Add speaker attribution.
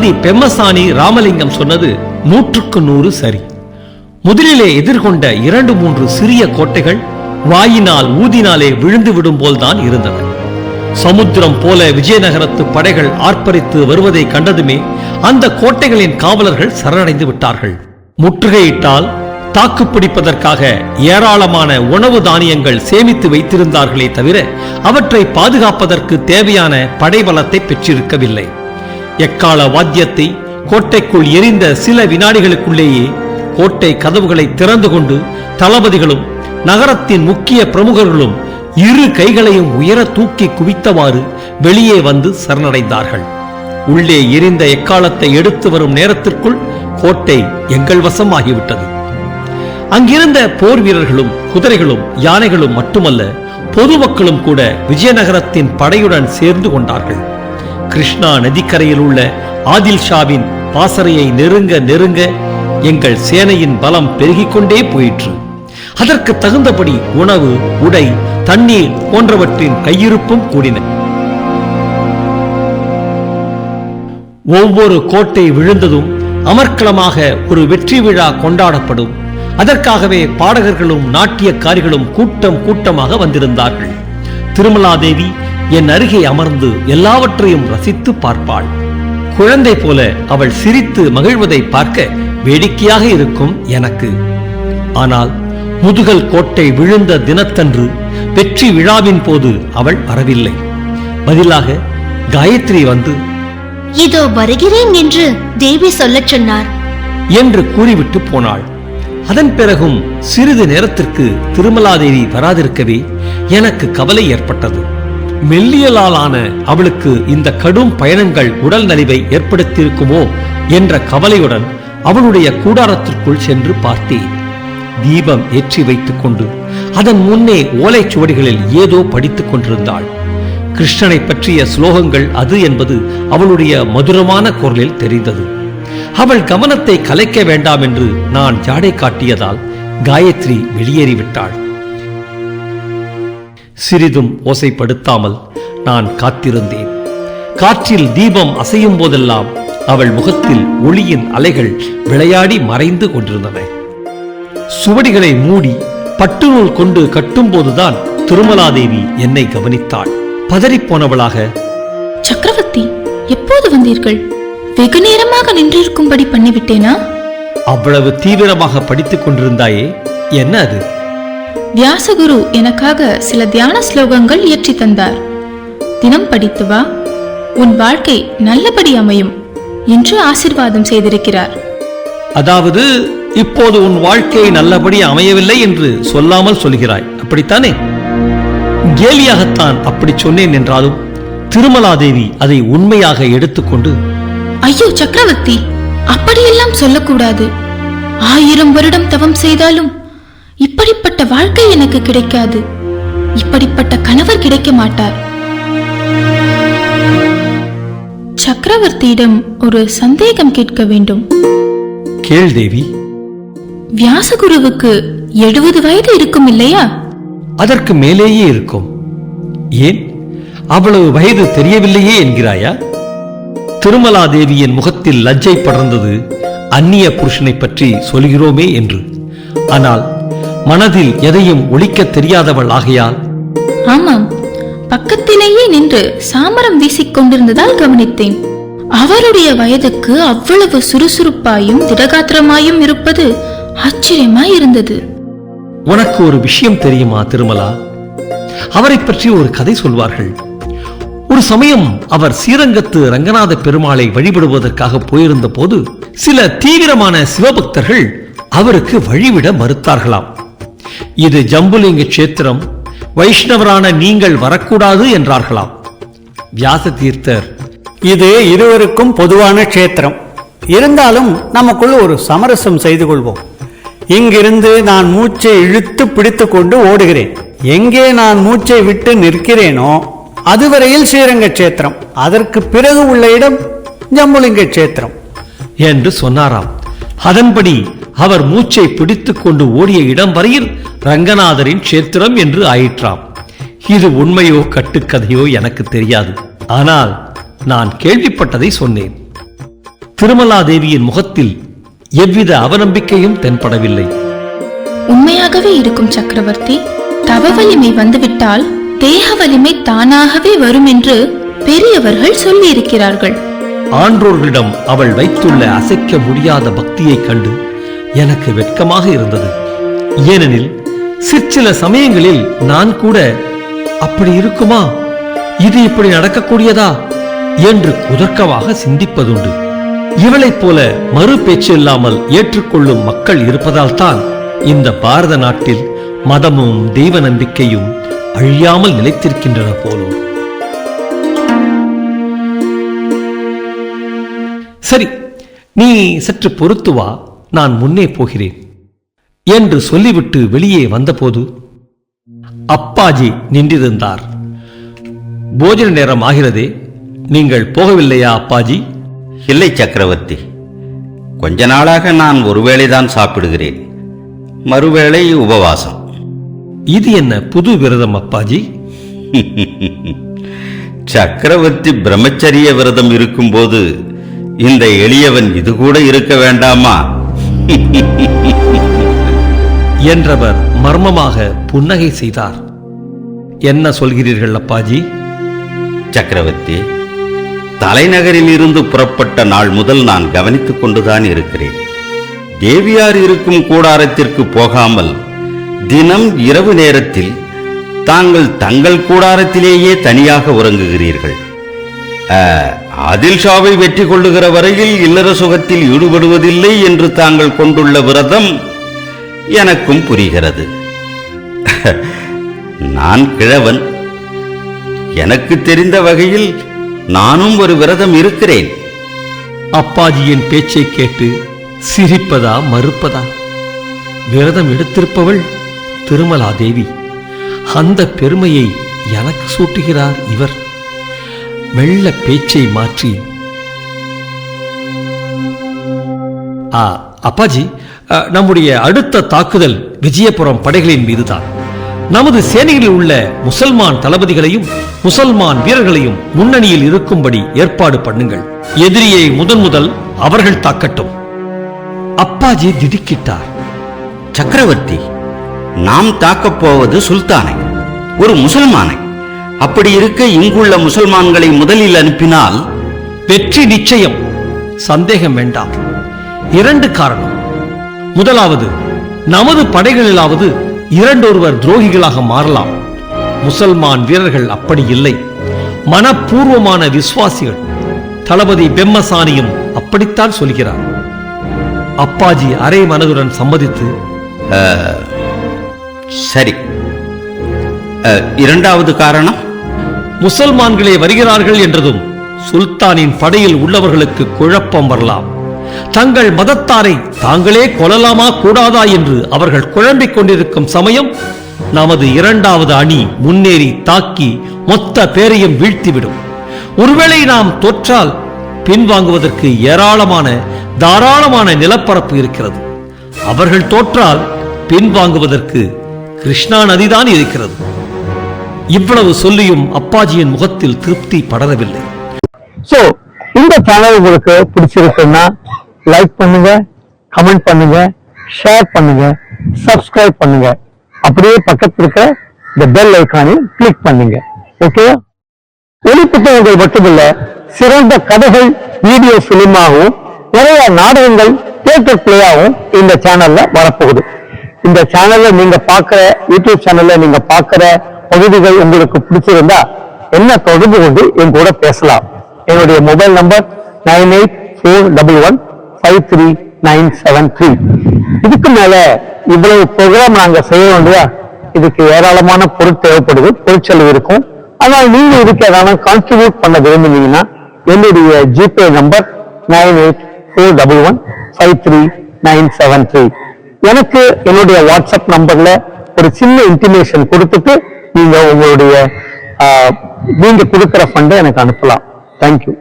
Speaker 1: திருமதி பெம்மசாணி ராமலிங்கம் சொன்னது நூற்றுக்கு நூறு சரி. முதலிலே எதிர்கொண்ட இரண்டு மூன்று சிறிய கோட்டைகள் வாயினால் ஊதினாலே விழுந்து விடும் போல்தான் இருந்தன. சமுத்திரம் போல விஜயநகரத்து படைகள் ஆர்ப்பரித்து வருவதை கண்டதுமே அந்த கோட்டைகளின் காவலர்கள் சரணடைந்து விட்டார்கள். முற்றுகையிட்டால் தாக்கு பிடிப்பதற்காக ஏராளமான உணவு தானியங்கள் சேமித்து வைத்திருந்தார்களே தவிர அவற்றை பாதுகாப்பதற்கு தேவையான படைபலத்தை பெற்றிருக்கவில்லை. எக்கால வாத்தியத்தை கோட்டைக்குள் எரிந்த சில வினாடிகளுக்குள்ளேயே கோட்டை கதவுகளை திறந்து கொண்டு தளபதிகளும் நகரத்தின் முக்கிய பிரமுகர்களும் இரு கைகளையும் உயர தூக்கி குவித்தவாறு வெளியே வந்து சரணடைந்தார்கள். உள்ளே எரிந்த எக்காலத்தை எடுத்து வரும் நேரத்திற்குள் கோட்டை எங்கள் வசமாகிவிட்டது. அங்கிருந்த போர் வீரர்களும் குதிரைகளும் யானைகளும் மட்டுமல்ல பொதுமக்களும் கூட விஜயநகரத்தின் படையுடன் சேர்ந்து கொண்டார்கள். கிருஷ்ணா நதிக்கரையில் உள்ள ஆதில் ஷாவின் பாசறையை நெருங்க நெருங்க எங்கள் சேனையின் பலம் பெருகிக் கொண்டே போயிற்று. அதற்கு தகுந்தபடி உணவு உடை தண்ணீர் போன்றவற்றின் கையிருப்பும் கூடின. ஒவ்வொரு கோட்டை விழுந்ததும் அமர்க்களமாக ஒரு வெற்றி விழா கொண்டாடப்படும். அதற்காகவே பாடகர்களும் நாட்டியக்காரிகளும் கூட்டம் கூட்டமாக வந்திருந்தார்கள். திருமலாதேவி என் அருகே அமர்ந்து எல்லாவற்றையும் ரசித்து பார்ப்பாள். குழந்தை போல அவள் சிரித்து மகிழ்வதை பார்க்க வேடிக்கையாக இருக்கும் எனக்கு. ஆனால் முதுகல் கோட்டை விழுந்த தினத்தன்று வெற்றி விழாவின் போது அவள் வரவில்லை. பதிலாக காயத்ரி வந்து
Speaker 2: இதோ வருகிறேன் என்று தேவி சொல்லச் சொன்னார்.
Speaker 1: என்று கூறிவிட்டு போனாள். அதன் பிறகும் சிறிது நேரத்திற்கு திருமலாதேவி வராதிருக்கவே எனக்கு கவலை ஏற்பட்டது. மெல்லியலாலான அவளுக்கு இந்த கடும் பயணங்கள் உடல் நலிவை ஏற்படுத்தியிருக்குமோ என்ற கவலையுடன் அவளுடைய கூடாரத்திற்குள் சென்று பார்த்தேன். தீபம் ஏற்றி வைத்துக் கொண்டு அதன் முன்னே ஓலைச் சுவடிகளில் ஏதோ படித்துக் கொண்டிருந்தாள். கிருஷ்ணனை பற்றிய ஸ்லோகங்கள் அது என்பது அவளுடைய மதுரமான குரலில் தெரிந்தது. அவள் கவனத்தை கலைக்க வேண்டாம் என்று நான் ஜாடை காட்டியதால் காயத்ரி வெளியேறிவிட்டாள். சிறிதும் ஓசைப்படுத்தாமல் நான் காத்திருந்தேன். காற்றில் தீபம் அசையும் போதெல்லாம் அவள் முகத்தில் ஒளியின் அலைகள் விளையாடி மறைந்து கொண்டிருந்தன. சுவடிகளை மூடி பட்டு நூல் கொண்டு கட்டும்போதுதான் திருமலாதேவி என்னை கவனித்தாள். பதறிப்போனவளாக
Speaker 3: சக்கரவர்த்தி எப்போது வந்தீர்கள்? வெகு நேரமாக நின்றிருக்கும்படி பண்ணிவிட்டேனா?
Speaker 1: அவ்வளவு தீவிரமாக படித்துக் கொண்டிருந்தாயே என்ன அது?
Speaker 3: வியாசகுரு எனக்காக சில தியான ஸ்லோகங்கள் இயற்றி தந்தார். தினம் படித்து வா. உன் வாழ்க்கை நல்லபடி அமையும் என்று ஆசிர்வாதம் செய்திருக்கிறார்.
Speaker 1: அதாவது இப்போது உன் வாழ்க்கை நல்லபடி அமையவில்லை என்று சொல்லாமல் சொல்கிறாய். அப்படித்தானே? கேலியாகத்தான் அப்படி சொன்னேன் என்றாலும் திருமலாதேவி அதை உண்மையாக எடுத்துக்கொண்டு
Speaker 3: ஐயோ சக்கரவர்த்தி அப்படியெல்லாம் சொல்லக்கூடாது. ஆயிரம் வருடம் தவம் செய்தாலும் இப்படிப்பட்ட வாழ்க்கை எனக்கு கிடைக்காது. இப்படிப்பட்ட கணவர் கிடைக்க மாட்டார். சக்கரவர்த்தியிடம் ஒரு சந்தேகம் கேட்க வேண்டும்.
Speaker 1: கேள் தேவி.
Speaker 3: வியாசகுருவுக்கு எழுபது வயது இருக்கும் இல்லையா?
Speaker 1: அதற்கு மேலேயே இருக்கும். ஏன்? அவ்வளவு வயது தெரியவில்லையே என்கிறாயா? திருமலாதேவியின் முகத்தில் லஜ்ஜை படர்ந்தது அந்நிய புருஷனை பற்றி சொல்கிறோமே என்று. ஆனால் மனதில் எதையும் ஒழிக்கத் தெரியாதவள் ஆகையால்.
Speaker 3: ஆமாம் பக்கத்திலேயே நின்று சாமரம் வீசிக் கொண்டிருந்ததால் கவனித்தேன். அவருடைய வயதுக்கு அவ்வளவு சுறுசுறுப்பாயும் திடகாத்திரமாயும் இருப்பது ஆச்சரியமாய் இருந்தது.
Speaker 1: உனக்கு ஒரு விஷயம் தெரியுமா திருமலா? அவரை பற்றி ஒரு கதை சொல்வார்கள். ஒரு சமயம் அவர் ஸ்ரீரங்கத்து ரங்கநாத பெருமாளை வழிபடுவதற்காக போயிருந்த போது சில தீவிரமான சிவபக்தர்கள் அவருக்கு வழிவிட மறுத்தார்களாம். இது ஜம்புலிங்க கஷேத்திரம் வைஷ்ணவரான நீங்கள் வரக்கூடாது என்றார்களாம். வியாச தீர்த்தர்
Speaker 4: இது இருவருக்கும் பொதுவான க்ஷேத்திரம். இருந்தாலும் நமக்குள் ஒரு சமரசம் செய்து கொள்வோம். இங்கிருந்து நான் மூச்சை இழுத்து பிடித்து கொண்டு ஓடுகிறேன். எங்கே நான் மூச்சை விட்டு நிற்கிறேனோ அதுவரையில் ஸ்ரீரங்க கஷேத்திரம். அதற்கு பிறகு உள்ள இடம் ஜம்புலிங்க கஷேத்திரம்.
Speaker 1: என்று சொன்னாராம். அதன்படி அவர் மூச்சை பிடித்துக் கொண்டு ஓடிய இடம் வரையில் ரங்கநாதரின் க்ஷேத்திரம் என்று ஆயிற்றாம். இது உண்மையோ கட்டுக்கதையோ எனக்கு தெரியாது. ஆனால் நான் கேள்விப்பட்டதை சொன்னேன். திருமலாதேவியின் முகத்தில் எவ்வித அவநம்பிக்கையும் தென்படவில்லை.
Speaker 3: உண்மையாகவே இருக்கும் சக்கரவர்த்தி தவ வலிமை வந்துவிட்டால் தேக வலிமை தானாகவே வரும் என்று பெரியவர்கள் சொல்லியிருக்கிறார்கள்.
Speaker 1: ஆன்றோர்களிடம் அவள் வைத்துள்ள அசைக்க முடியாத பக்தியைக் கண்டு எனக்கு வெட்கமாக இருந்தது. ஏனெனில் சிற்சில சமயங்களில் நான் கூட அப்படி இருக்குமா? இது இப்படி நடக்கக்கூடியதா? என்று குதர்க்கமாக சிந்திப்பதுண்டு. இவளைப் போல மறு பேச்சு இல்லாமல் ஏற்றுக்கொள்ளும் மக்கள் இருப்பதால் தான் இந்த பாரத நாட்டில் மதமும் தெய்வ நம்பிக்கையும் அழியாமல் நிலைத்திருக்கின்றன போலும். சரி நீ சற்று பொறுத்து வா. நான் முன்னே போகிறேன் என்று சொல்லிவிட்டு வெளியே வந்தபோது அப்பாஜி நின்றிருந்தார். போஜன நேரம் ஆகிறதே நீங்கள் போகவில்லையா அப்பாஜி?
Speaker 5: இல்லை சக்கரவர்த்தி. கொஞ்ச நாளாக நான் ஒருவேளைதான் சாப்பிடுகிறேன். மறுவேளை உபவாசம்.
Speaker 1: இது என்ன புது விரதம் அப்பாஜி?
Speaker 5: சக்கரவர்த்தி பிரம்மச்சரிய விரதம் இருக்கும்போது இந்த எளியவன் இது கூட இருக்க வேண்டாமா?
Speaker 1: என்றவர் மர்மமாக புன்னகை செய்தார். என்ன சொல்கிறீர்கள் அப்பாஜி?
Speaker 5: சக்கரவர்த்தி தலைநகரில் இருந்து புறப்பட்ட நாள் முதல் நான் கவனித்துக் கொண்டுதான் இருக்கிறேன். தேவியார் இருக்கும் கூடாரத்திற்கு போகாமல் தினம் இரவு நேரத்தில் தாங்கள் தங்கள் கூடாரத்திலேயே தனியாக உறங்குகிறீர்கள். ஆதில் ஷாவை வெற்றி கொள்ளுகிற வரையில் இல்லற சுகத்தில் ஈடுபடுவதில்லை என்று தாங்கள் கொண்டுள்ள விரதம் எனக்கும் புரிகிறது. நான் கிழவன். எனக்கு தெரிந்த வகையில் நானும் ஒரு விரதம் இருக்கிறேன்.
Speaker 1: அப்பாஜியின் பேச்சை கேட்டு சிரிப்பதா மறுப்பதா? விரதம் எடுத்திருப்பவள் திருமலா தேவி அந்த பெருமையை எனக்கு சூட்டுகிறார் இவர். மெல்ல பேச்சை மாற்றி. ஆ, அப்பாஜி நம்முடைய அடுத்த தாக்குதல் விஜயபுரம் படைகளின் மீதுதான். நமது சேனையில் உள்ள முசல்மான் தளபதிகளையும் முசல்மான் வீரர்களையும் முன்னணியில் இருக்கும்படி ஏற்பாடு பண்ணுங்கள். எதிரியை முதன் முதல் அவர்கள் தாக்கட்டும். அப்பாஜி திடுக்கிட்டார்.
Speaker 5: சக்கரவர்த்தி நாம் தாக்கப் போவது சுல்தானை ஒரு முசல்மானை. அப்படி இருக்க இங்குள்ள முசல்மான்களை முதலில் அனுப்பினால்
Speaker 1: வெற்றி நிச்சயம். சந்தேகம் வேண்டாம். இரண்டு காரணம். முதலாவது நமது படைகளிலாவது இரண்டொருவர் துரோகிகளாக மாறலாம். முசல்மான் வீரர்கள் அப்படி இல்லை. மனப்பூர்வமான விசுவாசிகள். தளபதி பெம்மசானியும் அப்படித்தான் சொல்கிறார். அப்பாஜி அரை மனதுடன் சம்மதித்து
Speaker 5: சரி. இரண்டாவது காரணம்?
Speaker 1: முசல்மான்களே வருகிறார்கள் என்றதும் சுல்தானின் படையில் உள்ளவர்களுக்கு குழப்பம் வரலாம். தங்கள் மதத்தாரை தாங்களே கொல்லலாமா கூடாதா என்று அவர்கள் குழம்பிக் கொண்டிருக்கும் சமயம் நமது இரண்டாவது அணி முன்னேறி தாக்கி மொத்த பேரையும் வீழ்த்திவிடும். ஒருவேளை நாம் தோற்றால் பின்வாங்குவதற்கு ஏராளமான தாராளமான நிலப்பரப்பு இருக்கிறது. அவர்கள் தோற்றால் பின்வாங்குவதற்கு கிருஷ்ணா நதிதான் இருக்கிறது. இவ்வளவு சொல்லியும் அப்பாஜியின் முகத்தில் திருப்தி படரவில்லை.
Speaker 6: சோ இந்த சேனல் உங்களுக்கு பிடிச்சிருக்குன்னா லைக் பண்ணுங்க கமெண்ட் பண்ணுங்க ஷேர் பண்ணுங்க சப்ஸ்கிரைப் பண்ணுங்க. அப்படியே பக்கத்துல இருக்க இந்த பெல் ஐக்கானையும் கிளிக் பண்ணுங்க. ஓகேவா ஒளி புத்தகங்கள் மட்டுமில்ல சிறந்த கதைகள் வீடியோ பிலிமாகவும் நிறைய நாடகங்கள் தியேட்டர் பிளேயாகவும் இந்த சேனல்ல வரப்போகுது. இந்த சேனல்ல நீங்க பாக்குற யூடியூப் சேனல்ல நீங்க பாக்குற பகுதிகள் உங்களுக்கு பிடிச்சிருந்தா என்ன தொடர்பு கொண்டு என் கூட பேசலாம். என்னுடைய mobile number nine eight four double one five three nine seven three. இதுக்கு மேல இவ்வளவு ப்ரோக்ராம் நாங்க செய்யறோம் இல்லையா? இதுக்கு ஏராளமான பொருள் தேவைப்படுது பொருட்செலவு இருக்கும். ஆனால் நீங்க இதுக்கு ஏதாவது கான்ட்ரிபியூட் பண்ண விரும்புனீங்கன்னா என்னுடைய GPay number nine eight four double one five three nine seven three. எனக்கு என்னுடைய வாட்ஸ்அப் நம்பர்ல ஒரு சின்ன இன்டிமேஷன் கொடுத்துட்டு நீங்க உங்களுடைய நீங்க கொடுக்கிற ஃபண்டை எனக்கு அனுப்பலாம். தேங்க்யூ